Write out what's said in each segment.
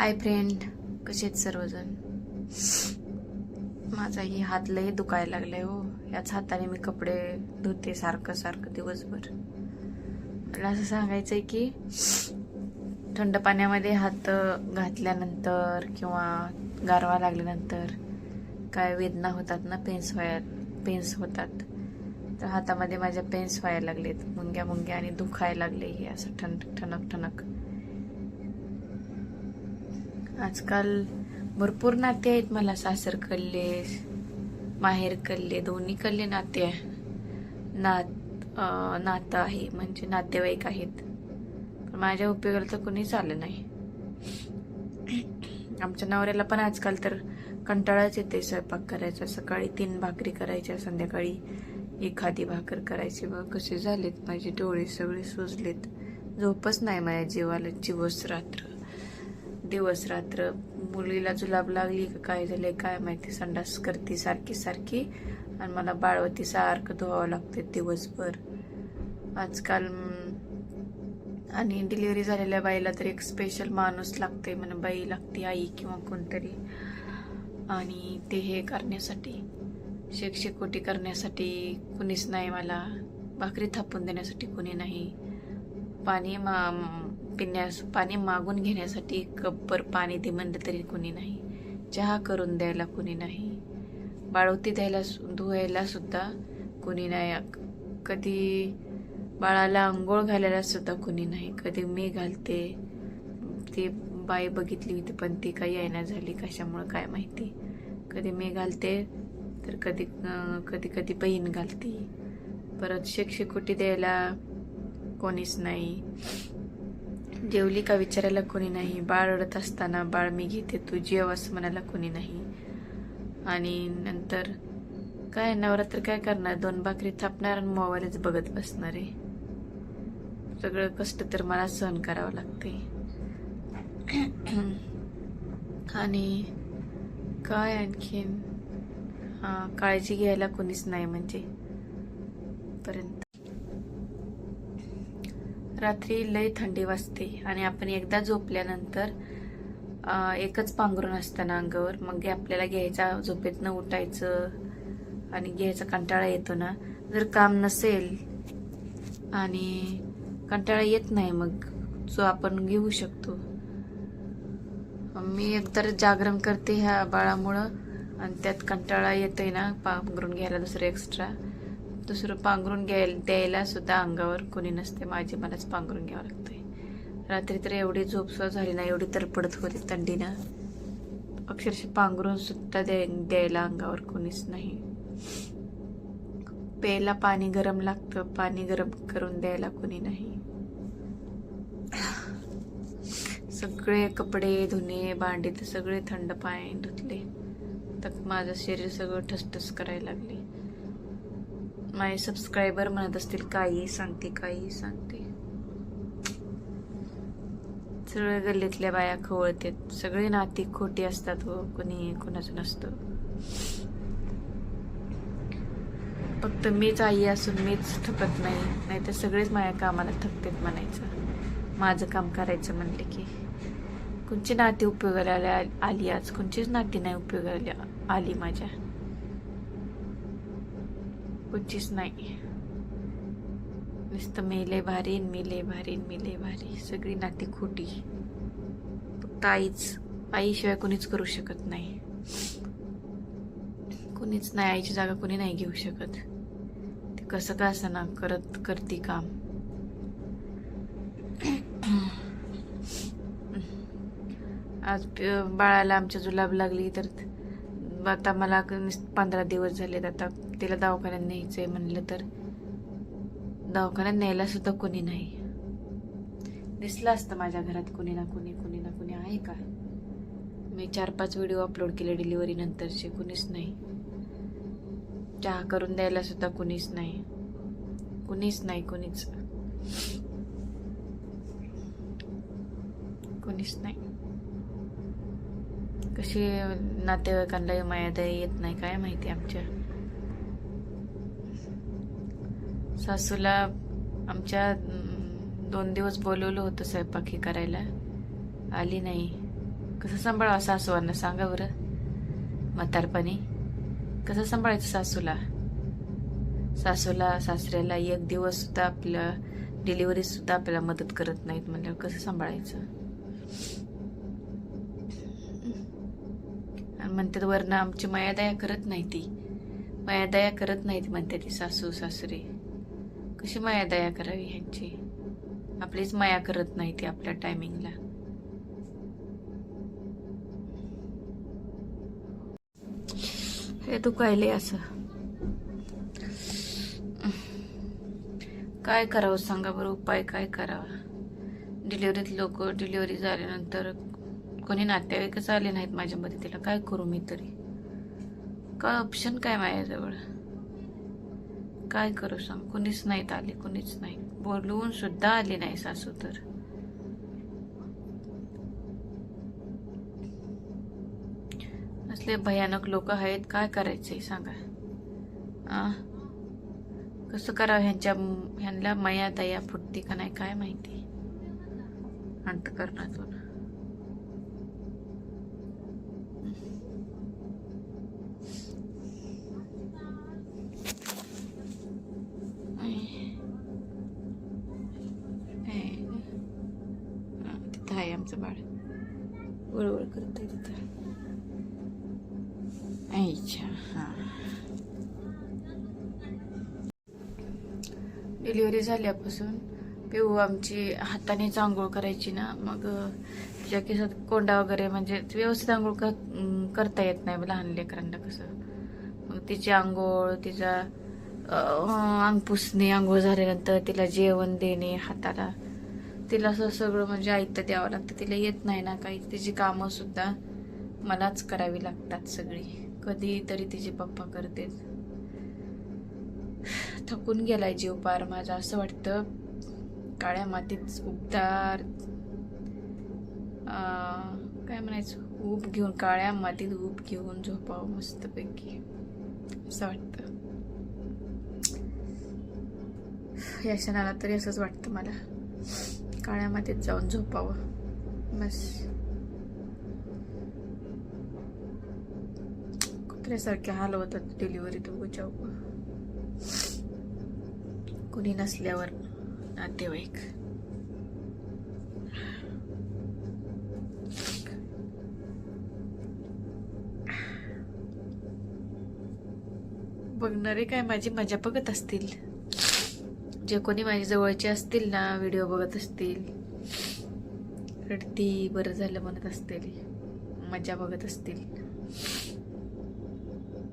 Hi friend कसे आहेत सर्वजण? माझाही हात लई दुखायला लागलाय हो. याच हाताने मी कपडे धुते सारखं सारखं दिवसभर. मला असं सांगायचंय की थंड पाण्यामध्ये हात घातल्यानंतर किंवा गारवा लागल्यानंतर काय वेदना होतात ना पेन्स व्हाय पेन्स होतात. तर हातामध्ये माझ्या पेन्स व्हायला लागलेत. मुंग्या मुंग्या आणि दुखायला लागले हे असं ठण ठणक ठणक आजकाल भरपूर नाते आहेत मला सासर कल्ले माहेर कल्ले दोन्ही कल्ले नाते आहे. नात नातं आहे म्हणजे नातेवाईक आहेत. पण माझ्या उपयोगाला तर कोणीच आलं नाही. आमच्या नवऱ्याला पण आजकाल तर कंटाळाच येते स्वयंपाक करायचा. सकाळी तीन भाकरी करायच्या संध्याकाळी एखादी भाकर करायची. व कसे झालेत माझे डोळे सगळे सुजलेत. झोपच नाही माझ्या जीवाला जीवस रात्र. दिवस रात्र मुलीला जुलाब लागली का काय झालंय काय माहिती संडास करते सारखी सारखी. आणि मला बाळवती सारखं धुवावं लागते दिवसभर. आजकाल आणि डिलिव्हरी झालेल्या बाईला तर एक स्पेशल माणूस लागते म्हणे बाई लागते आई किंवा कोणतरी. आणि ते हे करण्यासाठी शेकशेकोटी करण्यासाठी कुणीच नाही मला. भाकरी थापून देण्यासाठी कुणी नाही. पाणी मा पिण्यास पाणी मागून घेण्यासाठी कप्पर पाणी दे म्हणलं तरी कुणी नाही. चहा करून द्यायला कुणी नाही. बाळवती द्यायला सु- धुवायला सुद्धा कुणी नाही. कधी बाळाला आंघोळ घालायला सुद्धा कुणी नाही. कधी मी घालते. ती बाई बघितली होती पण ती काही येणार झाली. कशामुळं काय माहिती? कधी मी घालते तर कधी कधी कधी बहीण घालते. परत शिक्षकुटी द्यायला कोणीच नाही. जेवली का विचारायला कोणी नाही. बाळ रडत असताना बाळ मी घेते तू जेव असं म्हणायला कोणी नाही. आणि नंतर काय नवरात्र काय करणार? दोन भाकरी थापणार आणि मोबाईलच बघत बसणार आहे. सगळं कष्ट तर मला सहन करावं लागते. आणि काय आणखीन? हां काळजी घ्यायला कोणीच नाही म्हणजे. पर्यंत. रात्री लय थंडी वाजते आणि आपण एकदा झोपल्यानंतर एकच पांघरून असतं ना अंगावर मग आपल्याला घ्यायचा झोपेतनं उठायचं आणि घ्यायचा कंटाळा येतो ना. जर काम नसेल आणि कंटाळा येत नाही मग जो आपण घेऊ शकतो. मी एकतर जागरण करते ह्या बाळामुळं आणि त्यात कंटाळा येतोय ना पांघरून घ्यायला दुसरं एक्स्ट्रा दुसरं पांघरून घ्यायला द्यायला सुद्धा अंगावर कोणी नसते. माझी मलाच पांघरून घ्यावं लागतंय. रात्री तर एवढी झोपसुद्धा झाली ना एवढी तर पडत होती थंडीनं. अक्षरशः पांघरून सुद्धा द्याय द्यायला अंगावर कोणीच नाही. प्यायला पाणी गरम लागतं पाणी गरम करून द्यायला कोणी नाही. सगळे कपडे धुणे भांडे तर सगळे थंड पाय धुतले. तर माझं शरीर सगळं ठसठस करायला लागले. माझे सबस्क्रायबर म्हणत असतील काही सांगते काही सांगते. सगळे गल्लीतल्या बाया खवळतात. सगळे नाती खोटी असतात हो, व कोणी कोणाचं नसतं. फक्त मीच आई असून मीच थकत नाही नाहीतर सगळेच माझ्या कामाला थकतात म्हणायचं. माझं काम करायचं म्हणले की. कोणची नाती उपयोगाला आल्या- आली आज? कोणचीच नाती नाही उपयोगाला आली माझ्या. कोणचीच नाही. नुसतं मी लय भारी मी लय भारी मी लय भारी. सगळी नाती खोटी. फक्त आईच. आईशिवाय कोणीच करू शकत नाही. कोणीच नाही आईची जागा कोणी नाही घेऊ शकत. ते कसं का असं करत करते काम. आज बाळाला आमच्या जुलाब लागली तर आता मला पंधरा दिवस झालेत. आता तिला दवाखान्यात न्यायचंय म्हणलं तर दवाखान्यात न्यायला सुद्धा कोणी नाही. दिसलं असतं माझ्या घरात कोणी ना कोणी कोणी ना कोणी आहे का? मी चार पाच व्हिडिओ अपलोड केले डिलिव्हरी नंतरचे कुणीच नाही. चहा करून द्यायला सुद्धा कुणीच नाही. कुणीच नाही कुणीच. कुणीच नाही. कशी नातेवाईकांना मायादया येत नाही काय माहिती आमच्या? सासूला आमच्या दोन दिवस बोलवलं होतं स्वयंपाकी करायला. आली नाही. कसं सांभाळावं सासूवांना? सांगा बरं. म्हातारपणी. कसं सांभाळायचं सासूला? सासूला सासऱ्याला एक दिवस सुद्धा आपल्या डिलिव्हरी सुद्धा आपल्याला मदत करत नाहीत म्हणल्यावर कसं सांभाळायचं? आणि म्हणतात वरनं आमची मयादया करत नाही ती. मयादया करत नाहीत म्हणते ती सासू सासरी. कशी माया दया करावी ह्यांची? आपलीच माया करत नाही ती आपल्या टायमिंगला हे दुखायले असं? काय करावं सांगा बरं उपाय काय करावा? डिलिव्हरीत लोक डिलिव्हरी झाल्यानंतर कोणी नातेवाईकच आले नाहीत माझ्या मदतीला काय करू मी तरी? काय ऑप्शन काय माझ्याजवळ काय करू सांग? कुणीच नाहीत आले कुणीच नाही. बोलवून सुद्धा आली नाही सासू तर. असले भयानक लोक आहेत काय करायचे सांगा? आ? कसं करावं ह्यांच्या ह्यांना मया दया फुटते का नाही काय माहिती? अंतकरणातून हा, तिथं आहे आमचं बाळ वळवळ करतंय तिथं अच्छा हा डिलिव्हरी झाल्यापासून पिऊ आमची हातानेच आंघोळ करायची ना मग तिच्या केसात कोंडा वगैरे म्हणजे व्यवस्थित आंघोळ कर करता येत नाही लहान लेकरांना कसं. मग तिची आंघोळ तिचा अंग पुसणे आंघोळ झाल्यानंतर तिला जेवण देणे हाताला. तिला असं सगळं म्हणजे आयतं द्यावं लागतं तिला येत नाही ना काही. तिची कामं सुद्धा मलाच करावी लागतात सगळी. कधीतरी तिचे पप्पा करतेच थकून गेलाय जीव पार माझा. असं वाटतं काळ्या मातीत उबदार काय म्हणायचं? ऊब घेऊन काळ्या मातीत ऊब घेऊन झोपावं मस्तपैकी. असं वाटतं. या क्षणाला तरी असंच वाटतं मला. काळ्या मातीत जाऊन झोपावं. बस. कुत्र्यासारखे हाल होतात डिलिव्हरीत उगाच्या कुणी नसल्यावर नातेवाईक. बघणारे काय माझी मजा बघत असतील. जे कोणी माझ्या जवळचे असतील ना व्हिडिओ बघत असतील. रडती बरं झालं म्हणत असतील. मजा बघत असतील.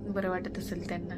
बरं वाटत असेल त्यांना.